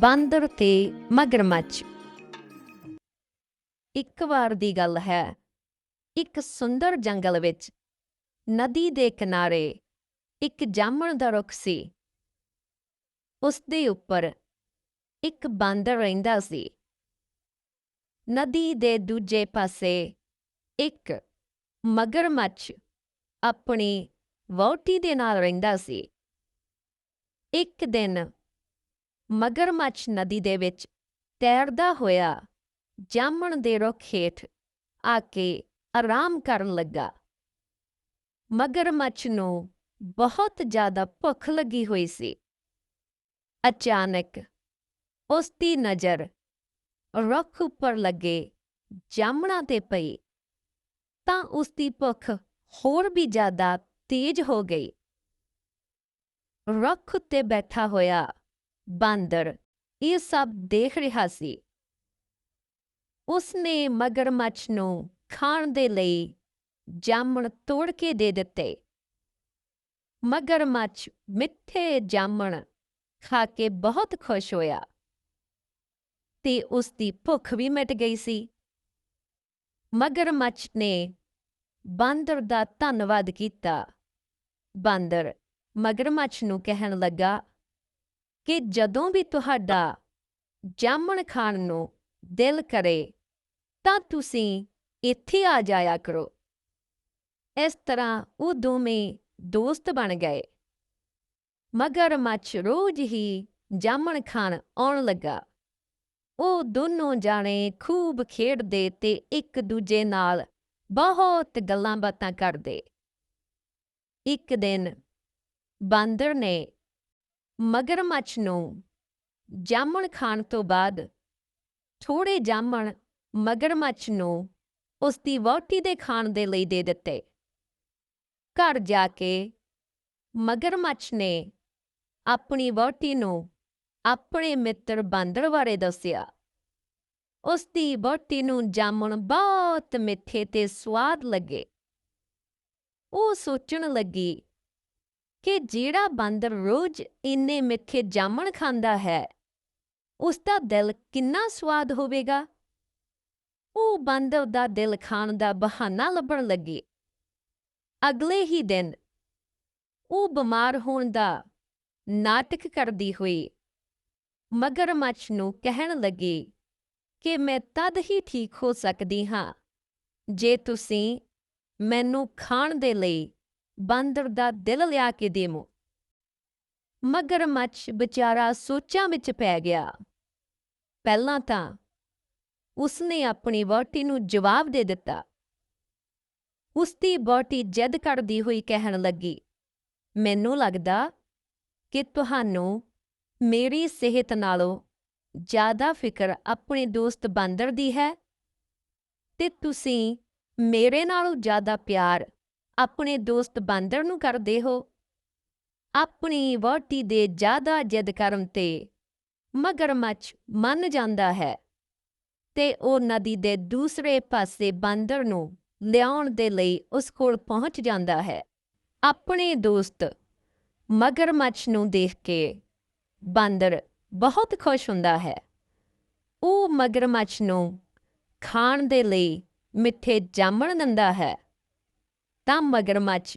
ਬਾਂਦਰ ਤੇ ਮਗਰਮੱਛ। ਇੱਕ ਵਾਰ ਦੀ ਗੱਲ ਹੈ, ਇੱਕ ਸੁੰਦਰ ਜੰਗਲ ਵਿੱਚ ਨਦੀ ਦੇ ਕਿਨਾਰੇ ਇੱਕ ਜਾਮਣ ਦਾ ਰੁੱਖ ਸੀ। ਉਸ ਦੇ ਉੱਪਰ ਇੱਕ ਬਾਂਦਰ ਰਹਿੰਦਾ ਸੀ। ਨਦੀ ਦੇ ਦੂਜੇ ਪਾਸੇ ਇੱਕ ਮਗਰਮੱਛ ਆਪਣੀ ਵਹੁਟੀ ਦੇ ਨਾਲ ਰਹਿੰਦਾ ਸੀ। ਇੱਕ ਦਿਨ ਮਗਰਮੱਛ ਨਦੀ ਦੇ ਵਿੱਚ ਤੈਰਦਾ ਹੋਇਆ ਜਾਮਣ ਦੇ ਰੁੱਖ ਹੇਠ ਆ ਕੇ ਆਰਾਮ ਕਰਨ ਲੱਗਾ। ਮਗਰਮੱਛ ਨੂੰ ਬਹੁਤ ਜ਼ਿਆਦਾ ਭੁੱਖ ਲੱਗੀ ਹੋਈ ਸੀ। ਅਚਾਨਕ ਉਸ ਦੀ ਨਜ਼ਰ ਰੁੱਖ ਉੱਪਰ ਲੱਗੇ ਜਾਮਣਾਂ ਤੇ ਪਈ, ਤਾਂ ਉਸ ਦੀ ਭੁੱਖ ਹੋਰ ਵੀ ਜ਼ਿਆਦਾ ਤੇਜ਼ ਹੋ ਗਈ। ਰੁੱਖ ਉੱਤੇ ਬੈਠਾ ਹੋਇਆ ਬਾਂਦਰ, ਇਹ ਸਭ ਦੇਖ ਰਿਹਾ ਸੀ। ਉਸਨੇ ਮਗਰਮੱਛ ਨੂੰ ਖਾਣ ਦੇ ਲਈ ਜਾਮਣ ਤੋੜ ਕੇ ਦੇ ਦਿੱਤੇ। ਮਗਰਮੱਛ ਮਿੱਠੇ ਜਾਮਣ ਖਾ ਕੇ ਬਹੁਤ ਖੁਸ਼ ਹੋਇਆ ਤੇ ਉਸ ਦੀ ਭੁੱਖ ਵੀ ਮਿਟ ਗਈ ਸੀ। ਮਗਰਮੱਛ ਨੇ ਬਾਂਦਰ ਦਾ ਧੰਨਵਾਦ ਕੀਤਾ। ਬਾਂਦਰ ਮਗਰਮੱਛ ਨੂੰ ਕਹਿਣ ਲੱਗਾ ਕਿ ਜਦੋਂ ਵੀ ਤੁਹਾਡਾ ਜਾਮਣ ਖਾਣ ਨੂੰ ਦਿਲ ਕਰੇ, ਤਾਂ ਤੁਸੀਂ ਇੱਥੇ ਆ ਜਾਇਆ ਕਰੋ। ਇਸ ਤਰ੍ਹਾਂ ਉਹ ਦੋਵੇਂ ਦੋਸਤ ਬਣ ਗਏ। ਮਗਰ ਮੱਛ ਰੋਜ਼ ਹੀ ਜਾਮਣ ਖਾਣ ਆਉਣ ਲੱਗਾ। ਉਹ ਦੋਨੋਂ ਜਾਣੇ ਖੂਬ ਖੇਡਦੇ ਤੇ ਇੱਕ ਦੂਜੇ ਨਾਲ ਬਹੁਤ ਗੱਲਾਂ ਬਾਤਾਂ ਕਰਦੇ। ਇੱਕ ਦਿਨ ਬਾਂਦਰ ਨੇ ਮਗਰਮੱਛ ਨੂੰ ਜਾਮਣ ਖਾਣ ਤੋਂ ਬਾਅਦ ਥੋੜੇ ਜਾਮਣ ਮਗਰਮੱਛ ਨੂੰ ਉਸ ਦੀ ਵਹੁਟੀ ਦੇ ਖਾਣ ਦੇ ਲਈ ਦੇ ਦਿੱਤੇ। ਘਰ ਜਾ ਕੇ ਮਗਰਮੱਛ ਨੇ ਆਪਣੀ ਵਹੁਟੀ ਨੂੰ ਆਪਣੇ ਮਿੱਤਰ ਬਾਂਦਰ ਬਾਰੇ ਦੱਸਿਆ। ਉਸ ਦੀ ਵਹੁਟੀ ਨੂੰ ਜਾਮਣ ਬਹੁਤ ਮਿੱਠੇ ਤੇ ਸਵਾਦ ਲੱਗੇ। ਉਹ ਸੋਚਣ ਲੱਗੀ ਕਿ ਜਿਹੜਾ ਬਾਂਦਰ ਰੋਜ਼ ਇੰਨੇ ਮਿੱਠੇ ਜਾਮਣ ਖਾਂਦਾ ਹੈ ਉਸ ਦਾ ਦਿਲ ਕਿੰਨਾ ਸਵਾਦ ਹੋਵੇਗਾ? ਉਹ ਬਾਂਦਰ ਦਾ ਦਿਲ ਖਾਣ ਦਾ ਬਹਾਨਾ ਲੱਭਣ ਲੱਗੀ। ਅਗਲੇ ਹੀ ਦਿਨ ਉਹ ਬਿਮਾਰ ਹੋਣ ਦਾ ਨਾਟਕ ਕਰਦੀ ਹੋਈ ਮਗਰਮੱਛ ਨੂੰ ਕਹਿਣ ਲੱਗੀ ਕਿ ਮੈਂ ਤਦ ਹੀ ਠੀਕ ਹੋ ਸਕਦੀ ਹਾਂ, ਜੇ ਤੁਸੀਂ ਮੈਨੂੰ ਖਾਣ ਦੇ ਲਈ ਬਾਂਦਰ ਦਾ ਦਿਲ ਲਿਆ ਕੇ ਦੇਵੋ। ਮਗਰਮੱਛ ਵਿਚਾਰਾ ਸੋਚਾਂ ਵਿੱਚ ਪੈ ਗਿਆ। ਪਹਿਲਾਂ ਤਾਂ ਉਸਨੇ ਆਪਣੀ ਵਹੁਟੀ ਨੂੰ ਜਵਾਬ ਦੇ ਦਿੱਤਾ। ਉਸਦੀ ਵਹੁਟੀ ਜਿੱਦ ਕਰਦੀ ਹੋਈ ਕਹਿਣ ਲੱਗੀ, ਮੈਨੂੰ ਲੱਗਦਾ ਕਿ ਤੁਹਾਨੂੰ ਮੇਰੀ ਸਿਹਤ ਨਾਲੋਂ ਜ਼ਿਆਦਾ ਫਿਕਰ ਆਪਣੇ ਦੋਸਤ ਬਾਂਦਰ ਦੀ ਹੈ ਤੇ ਤੁਸੀਂ ਮੇਰੇ ਨਾਲੋਂ ਜ਼ਿਆਦਾ ਪਿਆਰ ਆਪਣੇ ਦੋਸਤ ਬਾਂਦਰ ਨੂੰ ਕਰਦੇ ਹੋ? ਆਪਣੀ ਵਹੁਟੀ ਦੇ ਜ਼ਿਆਦਾ ਜਿੱਦ ਕਰਨ ਤੇ ਮਗਰਮੱਛ ਮੰਨ ਜਾਂਦਾ ਹੈ ਤੇ ਉਹ ਨਦੀ ਦੇ ਦੂਸਰੇ ਪਾਸੇ ਬਾਂਦਰ ਨੂੰ ਲਿਆਉਣ ਦੇ ਲਈ ਉਸ ਕੋਲ ਪਹੁੰਚ ਜਾਂਦਾ ਹੈ। ਆਪਣੇ ਦੋਸਤ ਮਗਰਮੱਛ ਨੂੰ ਦੇਖ ਕੇ ਬਾਂਦਰ ਬਹੁਤ ਖੁਸ਼ ਹੁੰਦਾ ਹੈ। ਉਹ ਮਗਰਮੱਛ ਨੂੰ ਖਾਣ ਦੇ ਲਈ ਮਿੱਠੇ ਜਾਮਣ ਦਿੰਦਾ ਹੈ। ਤਾਂ ਮਗਰਮੱਛ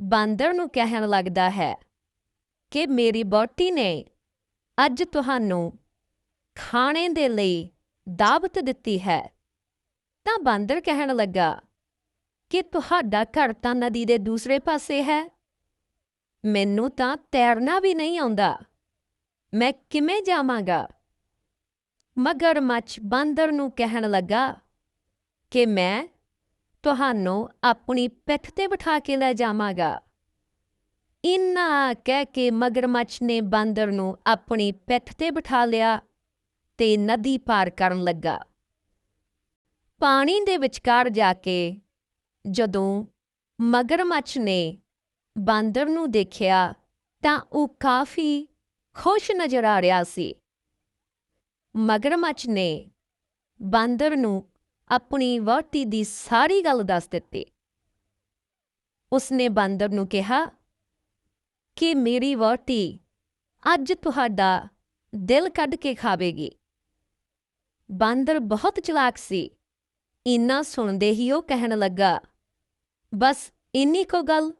ਬਾਂਦਰ ਨੂੰ ਕਹਿਣ ਲੱਗਦਾ ਹੈ ਕਿ ਮੇਰੀ ਬੋਟੀ ਨੇ ਅੱਜ ਤੁਹਾਨੂੰ ਖਾਣੇ ਦੇ ਲਈ ਦਾਵਤ ਦਿੱਤੀ ਹੈ। ਤਾਂ ਬਾਂਦਰ ਕਹਿਣ ਲੱਗਾ, ਕਿ ਤੁਹਾਡਾ ਘਰ ਤਾਂ ਨਦੀ ਦੇ ਦੂਸਰੇ ਪਾਸੇ ਹੈ? ਮੈਨੂੰ ਤਾਂ ਤੈਰਨਾ ਵੀ ਨਹੀਂ ਆਉਂਦਾ। ਮੈਂ ਕਿਵੇਂ ਜਾਵਾਂਗਾ? ਮਗਰਮੱਛ ਬਾਂਦਰ ਨੂੰ ਕਹਿਣ ਲੱਗਾ ਕਿ ਮੈਂ ਤੁਹਾਨੂੰ ਆਪਣੀ ਪਿੱਠ ਤੇ ਬਿਠਾ ਕੇ ਲੈ ਜਾਵਾਂਗਾ। ਇੰਨਾ ਕਹਿ ਕੇ ਮਗਰਮੱਛ ਨੇ ਬਾਂਦਰ ਨੂੰ ਆਪਣੀ ਪਿੱਠ ਤੇ ਬਿਠਾ ਲਿਆ ਤੇ ਨਦੀ ਪਾਰ ਕਰਨ ਲੱਗਾ। ਪਾਣੀ ਦੇ ਵਿਚਕਾਰ ਜਾ ਕੇ ਜਦੋਂ ਮਗਰਮੱਛ ਨੇ ਬਾਂਦਰ ਨੂੰ ਦੇਖਿਆ ਤਾਂ ਉਹ ਕਾਫੀ ਖੁਸ਼ ਨਜ਼ਰ ਆ ਰਿਹਾ ਸੀ। ਮਗਰਮੱਛ ਨੇ ਬਾਂਦਰ ਨੂੰ ਆਪਣੀ ਵਹੁਟੀ ਦੀ ਸਾਰੀ ਗੱਲ ਦੱਸ ਦਿੱਤੀ। ਉਸਨੇ ਬਾਂਦਰ ਨੂੰ ਕਿਹਾ, ਕਿ ਮੇਰੀ ਵਹੁਟੀ ਅੱਜ ਤੁਹਾਡਾ ਦਿਲ ਕੱਢ ਕੇ ਖਾਵੇਗੀ। ਬਾਂਦਰ ਬਹੁਤ ਚਲਾਕ ਸੀ। ਇੰਨਾ ਸੁਣਦੇ ਹੀ ਉਹ ਕਹਿਣ ਲੱਗਾ, ਬਸ ਇੰਨੀ ਕੋ ਗੱਲ,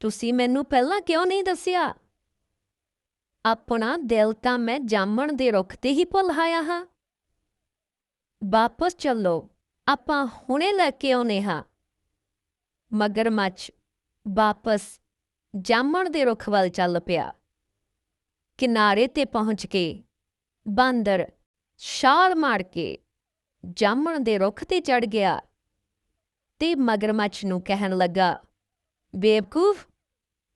ਤੁਸੀਂ ਮੈਨੂੰ ਪਹਿਲਾਂ ਕਿਉਂ ਨਹੀਂ ਦੱਸਿਆ? ਆਪਣਾ ਦਿਲ ਤਾਂ ਮੈਂ ਜਾਮਣ ਦੇ ਰੁੱਖ ਤੇ ਹੀ ਭੁੱਲ ਆਇਆ ਹਾਂ। ਵਾਪਸ ਚੱਲੋ, ਆਪਾਂ ਹੁਣੇ ਲੈ ਕੇ ਆਉਨੇ ਹਾਂ। ਮਗਰਮੱਛ ਵਾਪਸ ਜਾਮਣ ਦੇ ਰੁੱਖ ਵੱਲ ਚੱਲ ਪਿਆ। ਕਿਨਾਰੇ ਤੇ ਪਹੁੰਚ ਕੇ ਬਾਂਦਰ ਛਾਲ ਮਾਰ ਕੇ ਜਾਮਣ ਦੇ ਰੁੱਖ ਤੇ ਚੜ ਗਿਆ ਤੇ ਮਗਰਮੱਛ ਨੂੰ ਕਹਿਣ ਲੱਗਾ, ਬੇਵਕੂਫ,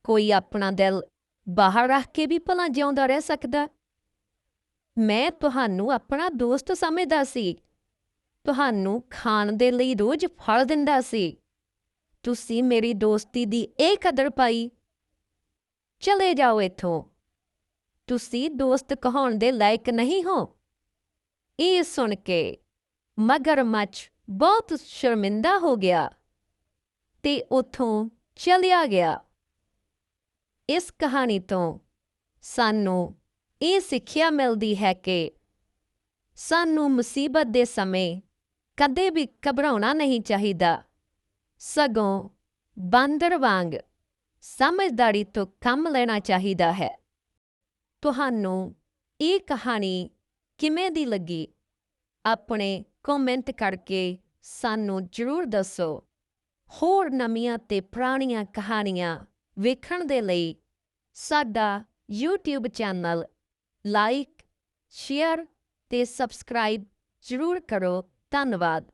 ਕੋਈ ਆਪਣਾ ਦਿਲ ਬਾਹਰ ਰੱਖ ਕੇ ਵੀ ਭਲਾ ਜਿਉਂਦਾ ਰਹਿ ਸਕਦਾ? ਮੈਂ ਤੁਹਾਨੂੰ ਆਪਣਾ ਦੋਸਤ ਸਮਝਦਾ ਸੀ। ਤੁਹਾਨੂੰ ਖਾਣ ਦੇ ਲਈ ਰੋਜ਼ ਫਲ ਦਿੰਦਾ ਸੀ। ਤੁਸੀਂ ਮੇਰੀ ਦੋਸਤੀ ਦੀ ਇਹ ਕਦਰ ਪਾਈ। ਚਲੇ ਜਾਓ ਇੱਥੋਂ। ਤੁਸੀਂ ਦੋਸਤ ਕਹਾਉਣ ਦੇ ਲਾਇਕ ਨਹੀਂ ਹੋ। ਇਹ ਸੁਣ ਕੇ ਮਗਰਮੱਛ ਬਹੁਤ ਸ਼ਰਮਿੰਦਾ ਹੋ ਗਿਆ ਤੇ ਉਥੋਂ ਚਲਿਆ ਗਿਆ। ਇਸ ਕਹਾਣੀ ਤੋਂ ਸਾਨੂੰ ਇਹ ਸਿੱਖਿਆ ਮਿਲਦੀ ਹੈ ਕਿ ਸਾਨੂੰ ਮੁਸੀਬਤ ਦੇ ਸਮੇਂ ਕਦੇ ਵੀ ਘਬਰਾਉਣਾ ਨਹੀਂ ਚਾਹੀਦਾ। ਸਗੋਂ ਬਾਂਦਰ ਵਾਂਗ ਸਮਝਦਾਰੀ ਤੋਂ ਕੰਮ ਲੈਣਾ ਚਾਹੀਦਾ ਹੈ। ਤੁਹਾਨੂੰ ਇਹ ਕਹਾਣੀ ਕਿਵੇਂ ਦੀ ਲੱਗੀ? ਆਪਣੇ ਕਮੈਂਟ ਕਰਕੇ ਸਾਨੂੰ ਜ਼ਰੂਰ ਦੱਸੋ। ਹੋਰ ਨਵੀਆਂ ਤੇ ਪੁਰਾਣੀਆਂ ਕਹਾਣੀਆਂ ਵੇਖਣ ਦੇ ਲਈ ਸਾਡਾ YouTube ਚੈਨਲ ਲਾਈਕ, ਸ਼ੇਅਰ ਤੇ ਸਬਸਕ੍ਰਾਈਬ ਜ਼ਰੂਰ ਕਰੋ। ਧੰਨਵਾਦ।